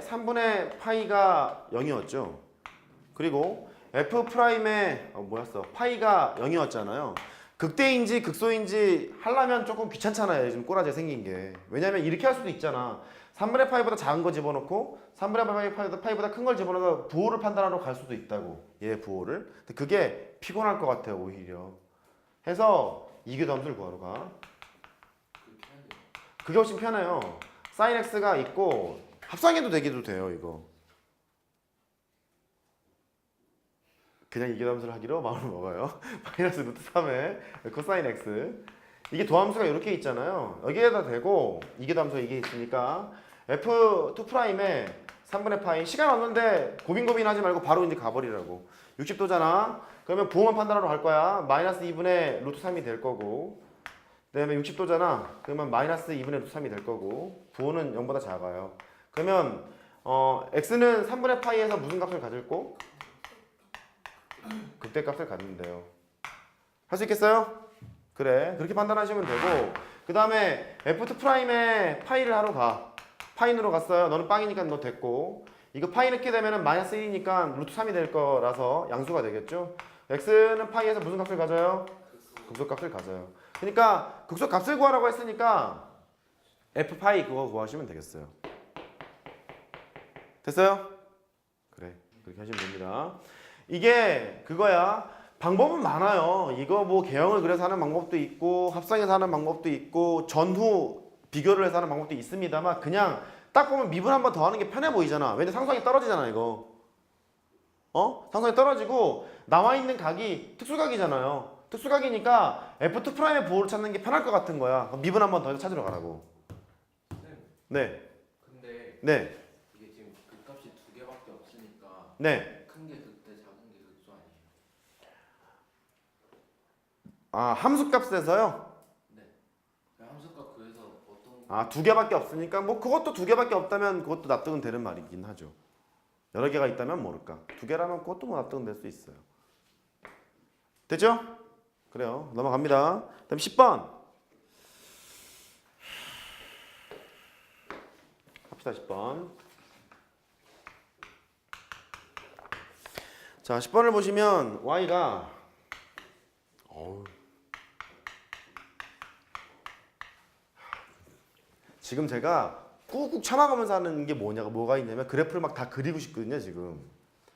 3분의 3분의 파이가 0이었죠. 그리고 f 프라임의 어, 뭐였어? 파이가 0이었잖아요. 극대인지 극소인지 하려면 조금 귀찮잖아요. 요즘 꼬라지 생긴 게. 왜냐면 이렇게 할 수도 있잖아. 3분의 파이보다 작은 거 집어넣고 3분의 파이, 파이보다, 파이보다 큰 걸 집어넣어서 부호를 판단하러 갈 수도 있다고. 얘 부호를. 근데 그게 피곤할 것 같아요. 오히려. 해서 이교 함수를 구하러 가. 그게 훨씬 편해요. sin x가 있고 합성해도 되기도 돼요, 이거. 그냥 이교함수를 하기로 마음을 먹어요. 마이너스 루트 3의 코사인 x. 이게 도함수가 이렇게 있잖아요. 여기에다 대고 이교함수 이게 있으니까 f2 프라임에 3분의 파이 시간 없는데 고민 고민하지 말고 바로 이제 가버리라고. 60도잖아. 그러면 부호만 판단하러 갈 거야. 마이너스 2분의 루트 3이 될 거고. 그 다음에 60도잖아. 그러면 마이너스 2분의 루트 3이 될 거고 부호는 0보다 작아요. 그러면 어, x는 3분의 파이에서 무슨 값을 가질 거? 극대 값을 갖는데요. 할 수 있겠어요? 그래. 그렇게 판단하시면 되고 그 다음에 f2 프라임에 파이를 하러 가. 파인으로 갔어요. 너는 빵이니까 너 됐고 이거 파이 넣게 되면은 마이너스 1이니까 루트 3이 될 거라서 양수가 되겠죠. x는 파이에서 무슨 값을 가져요? 극소값을 가져요. 그러니까 극소값을 구하라고 했으니까 f 파이 그거 구하시면 되겠어요. 됐어요? 그래. 그렇게 하시면 됩니다. 이게 그거야. 방법은 많아요. 이거 뭐 개형을 그려서 하는 방법도 있고 합성해서 하는 방법도 있고 전후 비교를 해서 하는 방법도 있습니다만 그냥 딱 보면 미분 한 번 더 하는 게 편해 보이잖아. 왜냐 상성이 떨어지잖아 이거. 어? 상성이 떨어지고 나와 있는 각이 특수각이잖아요. 특수각이니까 F2 프라임의 부호를 찾는 게 편할 것 같은 거야. 미분 한 번더 찾으러 가라고. 쌤, 네, 네, 이게 지금 그 값이 두 개밖에 없으니까 네. 큰게 그때 작은 게 극소 아니에요? 아 함수값에서요. 네. 그 함수값 구해서 어떤 아 두 개밖에 없으니까 뭐 그것도 두 개밖에 없다면 그것도 납득은 되는 말이긴 하죠. 여러 개가 있다면 모를까. 두 개라면 그것도 뭐 납득은 될 수 있어요. 됐죠? 그래요. 넘어갑니다. 다음 10번. 합시다 10번. 자 10번을 보시면 y가 어우. 지금 제가 꾹꾹 참아가면서 하는 게 뭐냐가 뭐가 있냐면 그래프를 막 다 그리고 싶거든요 지금.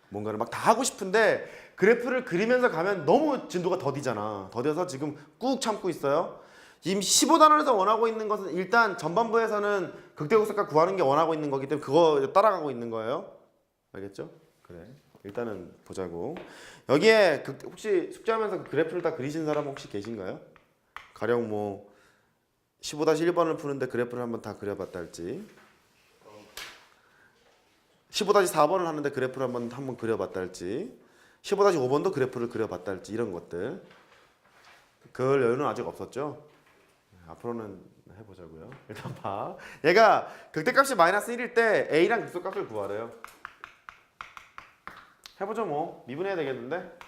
뭔가를 막 다 하고 싶은데 그래프를 그리면서 가면 너무 진도가 더디잖아. 더뎌서 지금 꾹 참고 있어요. 지금 15단원에서 원하고 있는 것은 일단 전반부에서는 극대극소값 구하는 게 원하고 있는 거기 때문에 그거 따라가고 있는 거예요. 알겠죠? 그래 일단은 보자고. 여기에 극- 혹시 숙제하면서 그 그래프를 다 그리신 사람 혹시 계신가요? 가령 뭐 15-1번을 푸는데 그래프를 한번 다 그려봤다 할지. 15-4번을 하는데 그래프를 한번 한번 그려봤다 할지. 15-5번도 그래프를 그려봤다 할지 이런 것들. 그럴 여유는 아직 없었죠? 네, 앞으로는 해보자고요. 일단 봐. 얘가 극대값이 마이너스 1일 때 A랑 극소값을 구하래요 해보죠 뭐. 미분해야 되겠는데?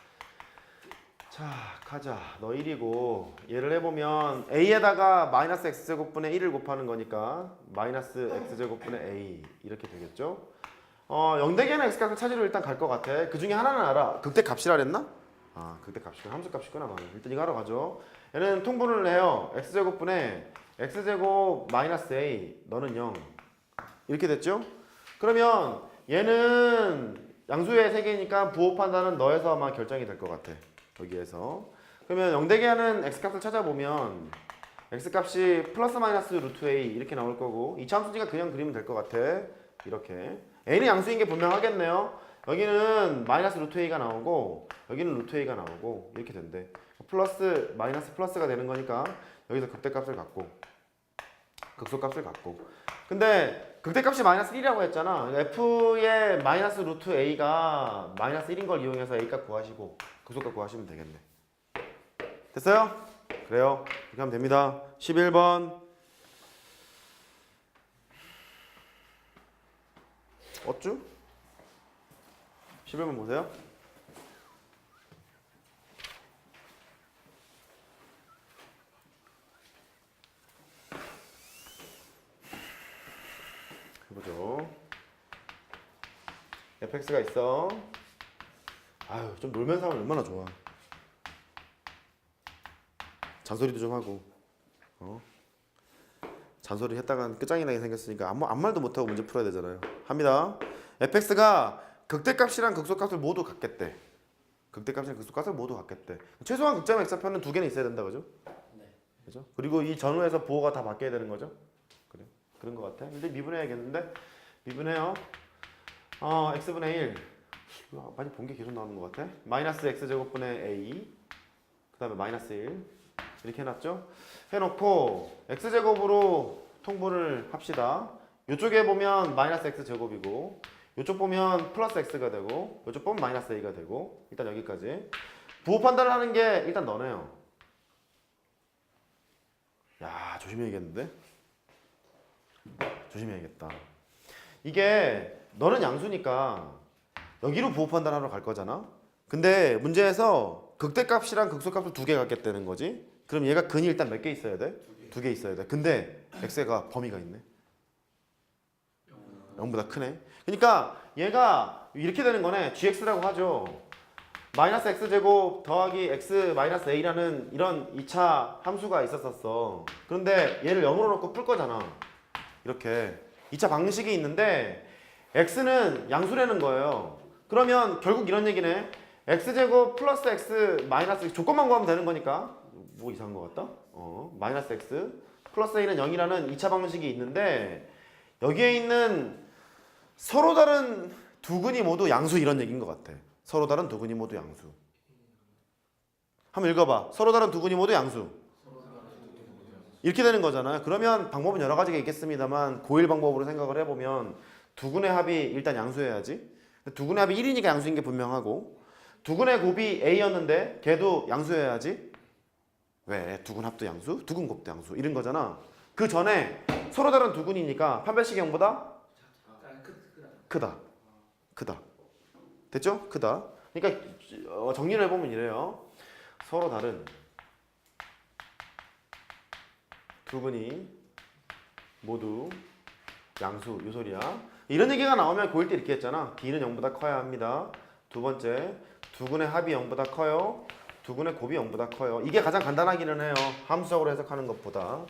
자 가자. 너 1이고. 얘를 해보면 a에다가 마이너스 x제곱분의 1을 곱하는 거니까 마이너스 x제곱분의 a 이렇게 되겠죠? 어 0대기는 x값을 찾으러 일단 갈 것 같아. 그 중에 하나는 알아. 극대값이라 그랬나? 아 극대값이구나. 함수값이구나 방금. 일단 이거 하러 가죠. 얘는 통분을 해요. X제곱분의 x제곱 마이너스 a. 너는 0 이렇게 됐죠? 그러면 얘는 양수의 세 개니까 부호 판단은 너에서 아마 결정이 될 것 같아. 여기에서. 그러면 0대기 하는 x값을 찾아보면 x값이 플러스 마이너스 루트 a 이렇게 나올 거고 이 참수니까 그냥 그리면 될 것 같아. 이렇게. A는 양수인 게 분명하겠네요. 여기는 마이너스 루트 a가 나오고 여기는 루트 a가 나오고 이렇게 된대. 플러스 마이너스 플러스가 되는 거니까 여기서 극대값을 갖고 극소값을 갖고. 근데 극대값이 마이너스 1이라고 했잖아. F의 마이너스 루트 a가 마이너스 1인 걸 이용해서 a값 구하시고 극소값 구하시면 되겠네. 됐어요? 그래요? 이렇게 하면 됩니다. 11번. 어쭈? 11번 보세요 해보죠 fx가 있어. 아유 좀 놀면서 하면 얼마나 좋아. 잔소리도 좀 하고. 어? 잔소리 했다간 끝장이 나게 생겼으니까 아무 아무 말도 못 하고 문제 풀어야 되잖아요. 합니다. fx가 극대값이랑 극소값을 모두 갖겠대. 극대값이랑 극소값을 모두 갖겠대. 최소한 극점 x편은 두 개는 있어야 된다 그죠? 네. 그죠? 그리고 이 전후에서 부호가 다 바뀌어야 되는 거죠? 그래. 그런 것 같아. 근데 미분해야겠는데 미분해요. 어, x분의 1. 이거 많이 본 게 계속 나오는 것 같아. 마이너스 x 제곱분의 a. 그 다음에 마이너스 1. 이렇게 해놨죠? 해놓고 x 제곱으로 통분을 합시다. 이쪽에 보면 마이너스 x 제곱이고 이쪽 보면 플러스 x가 되고 이쪽 보면 마이너스 a가 되고 일단 여기까지 부호 판단을 하는 게 일단 너네요. 야 조심해야겠는데? 조심해야겠다. 이게 너는 양수니까 여기로 부호 판단하러 갈 거잖아. 근데 문제에서 극대값이랑 극소값을 두 개 갖겠다는 거지. 그럼 얘가 근이 일단 몇 개 있어야 돼? 두 개 있어야 돼. 근데 x가 범위가 있네. 0보다 크네. 그러니까 얘가 이렇게 되는 거네. gx라고 하죠. 마이너스 x 제곱 더하기 x 마이너스 a라는 이런 2차 함수가 있었었어. 그런데 얘를 0으로 놓고 풀 거잖아. 이렇게 2차 방식이 있는데 x는 양수라는 거예요. 그러면 결국 이런 얘기네. x 제곱 플러스 x 마이너스 조건만 구하면 되는 거니까 뭐 이상한 것 같다. 어 마이너스 x 플러스 a는 0이라는 2차 방식이 있는데 여기에 있는 서로 다른 두 근이 모두 양수 이런 얘기인 것 같아. 서로 다른 두 근이 모두 양수. 한번 읽어봐. 서로 다른 두 근이 모두 양수. 이렇게 되는 거잖아요. 그러면 방법은 여러 가지가 있겠습니다만 고일 방법으로 생각을 해보면 두 근의 합이 일단 양수해야지. 두 근의 합이 1이니까 양수인 게 분명하고 두 근의 곱이 a였는데 걔도 양수해야지. 왜? 두근 합도 양수, 두근 곱도 양수 이런 거잖아. 그 전에 서로 다른 두 근이니까 판별식 0보다 크다. 크다. 됐죠? 크다. 그러니까 어, 정리를 해보면 이래요. 서로 다른 두 분이 모두 양수 요 소리야. 이런 얘기가 나오면 고1 때 이렇게 했잖아. D는 0보다 커야 합니다. 두 번째 두 군의 합이 0보다 커요. 두 군의 곱이 0보다 커요. 이게 가장 간단하기는 해요. 함수적으로 해석하는 것보다.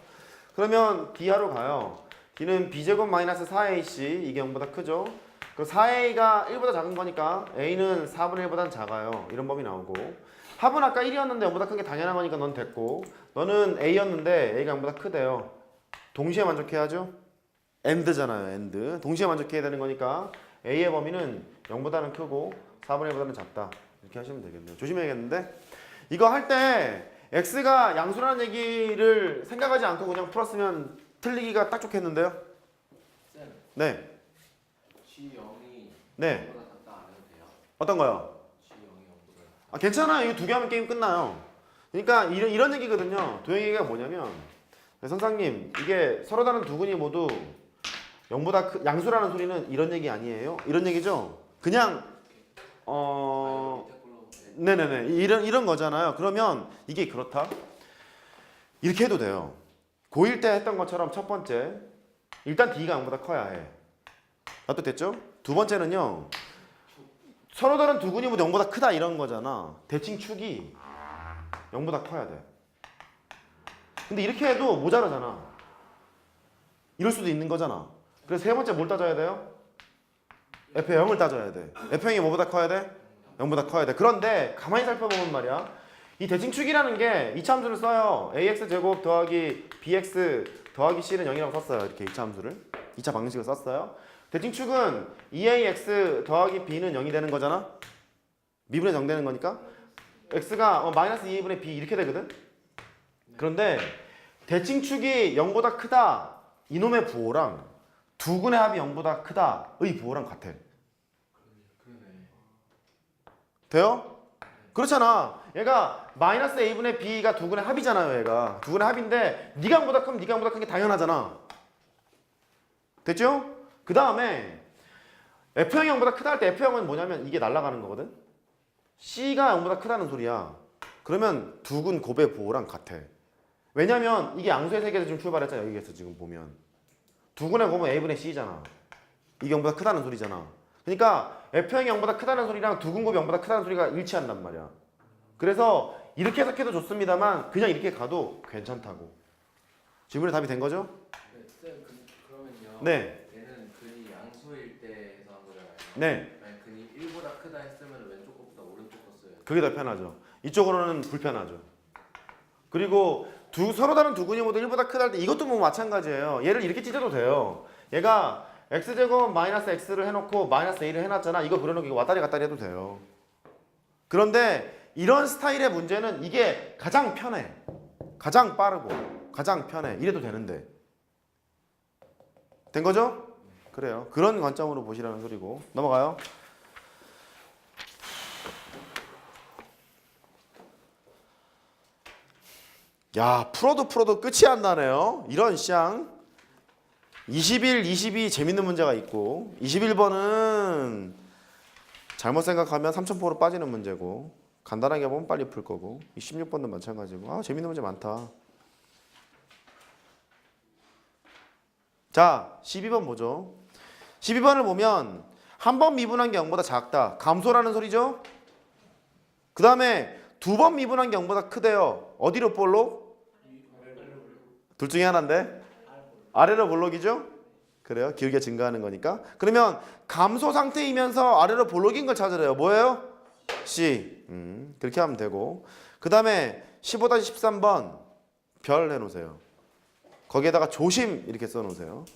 그러면 D하로 가요. D는 B제곱 마이너스 4AC 이게 0보다 크죠. 그 4A가 1보다 작은 거니까 A는 4분의 1보다 작아요. 이런 법이 나오고 합은 아까 1이었는데 0보다 큰 게 당연한 거니까 넌 됐고 너는 A였는데 A가 0보다 크대요. 동시에 만족해야죠. AND잖아요. AND. 동시에 만족해야 되는 거니까 A의 범위는 0보다는 크고 4분의 1보다는 작다. 이렇게 하시면 되겠네요. 조심해야겠는데 이거 할 때 X가 양수라는 얘기를 생각하지 않고 그냥 풀었으면 틀리기가 딱 좋겠는데요. 쌤, 네. G0이 네. 0보다 작다 안 해도 돼요? 어떤 거요? G0이 0보다 아, 괜찮아요. 이거 두 개 하면 게임 끝나요. 그러니까 이런, 이런 얘기거든요. 도형 얘기가 뭐냐면 네, 선생님 이게 서로 다른 두 근이 모두 0보다 크, 양수라는 소리는 이런 얘기 아니에요? 이런 얘기죠. 그냥 어 네. 네네네 이런 이런 거잖아요. 그러면 이게 그렇다. 이렇게 해도 돼요. 고1 때 했던 것처럼 첫 번째 일단 D가 0보다 커야 해. 나도 됐죠? 두 번째는요. 다른 두 근이 모두 0보다 크다 이런 거잖아. 대칭 축이 0보다 커야 돼. 근데 이렇게 해도 모자라잖아. 이럴 수도 있는 거잖아. 그래서 세 번째 뭘 따져야 돼요? F의 0을 따져야 돼. F형이 뭐보다 커야 돼? 0보다 커야 돼. 그런데 가만히 살펴보면 말이야. 이 대칭축이라는 게 이차 함수를 써요. ax 제곱 더하기 bx 더하기 c는 0이라고 썼어요. 이렇게 이차 함수를. 2차 방식을 썼어요. 대칭축은 2ax 더하기 b는 0이 되는 거잖아. 미분의 0 되는 거니까 x가 어, 마이너스 2분의 b 이렇게 되거든. 그런데 대칭축이 0보다 크다 이놈의 부호랑 두 근의 합이 0보다 크다의 부호랑 같아. 돼요? 그렇잖아. 얘가 마이너스 a분의 b가 두 근의 합이잖아요. 얘가 두 근의 합인데 네가 0보다 크면 네가 0보다 큰 게 당연하잖아. 됐죠? 그 다음에 f형이 0보다 크다 할 때 f형은 뭐냐면 이게 날아가는 거거든. c가 0보다 크다는 소리야. 그러면 두근 곱의 부호랑 같아. 왜냐면 이게 양수의 세계에서 지금 출발했잖아. 여기에서 지금 보면 두 근의 곱은 a분의 c잖아. 이게 0보다 크다는 소리잖아. 그러니까 F형이 0보다 크다는 소리랑 두근 곱이 0보다 크다는 소리가 일치한단 말이야. 그래서 이렇게 해석해도 좋습니다만 그냥 이렇게 가도 괜찮다고. 질문에 답이 된 거죠? 네. 얘는 근이 양수일 때 해서 한 거잖아요. 네. 아니 근이 1보다 크다 했으면 왼쪽 것보다 오른쪽 거 써요. 그게 더 편하죠. 이쪽으로는 불편하죠. 그리고 두 서로 다른 두 근이 모두 1보다 크다 할 때 이것도 뭐 마찬가지예요. 얘를 이렇게 찢어도 돼요. 얘가 x제곱 마이너스 x를 해놓고 마이너스 a를 해놨잖아. 이거 그려놓고 이거 왔다리 갔다리 해도 돼요. 그런데 이런 스타일의 문제는 이게 가장 편해. 가장 빠르고 가장 편해. 이래도 되는데. 된 거죠? 그래요. 그런 관점으로 보시라는 소리고. 넘어가요. 야 풀어도 풀어도 끝이 안 나네요 이런 쌍 21, 22 재밌는 문제가 있고 21번은 잘못 생각하면 3,000포로 빠지는 문제고 간단하게 보면 빨리 풀 거고 이 16번도 마찬가지고 아 재밌는 문제 많다 자 12번 보죠 12번을 보면 한 번 미분한 게 0보다 작다 감소라는 소리죠 그 다음에 두 번 미분한 게 0보다 크대요 어디로 볼록? 둘 중에 하나인데 아래로 볼록이죠? 그래요. 길게 증가하는 거니까. 그러면 감소 상태이면서 아래로 볼록인 걸 찾으래요. 뭐예요? C. 음, 그렇게 하면 되고. 그 다음에 15-13번 별 해놓으세요. 거기에다가 조심 이렇게 써놓으세요.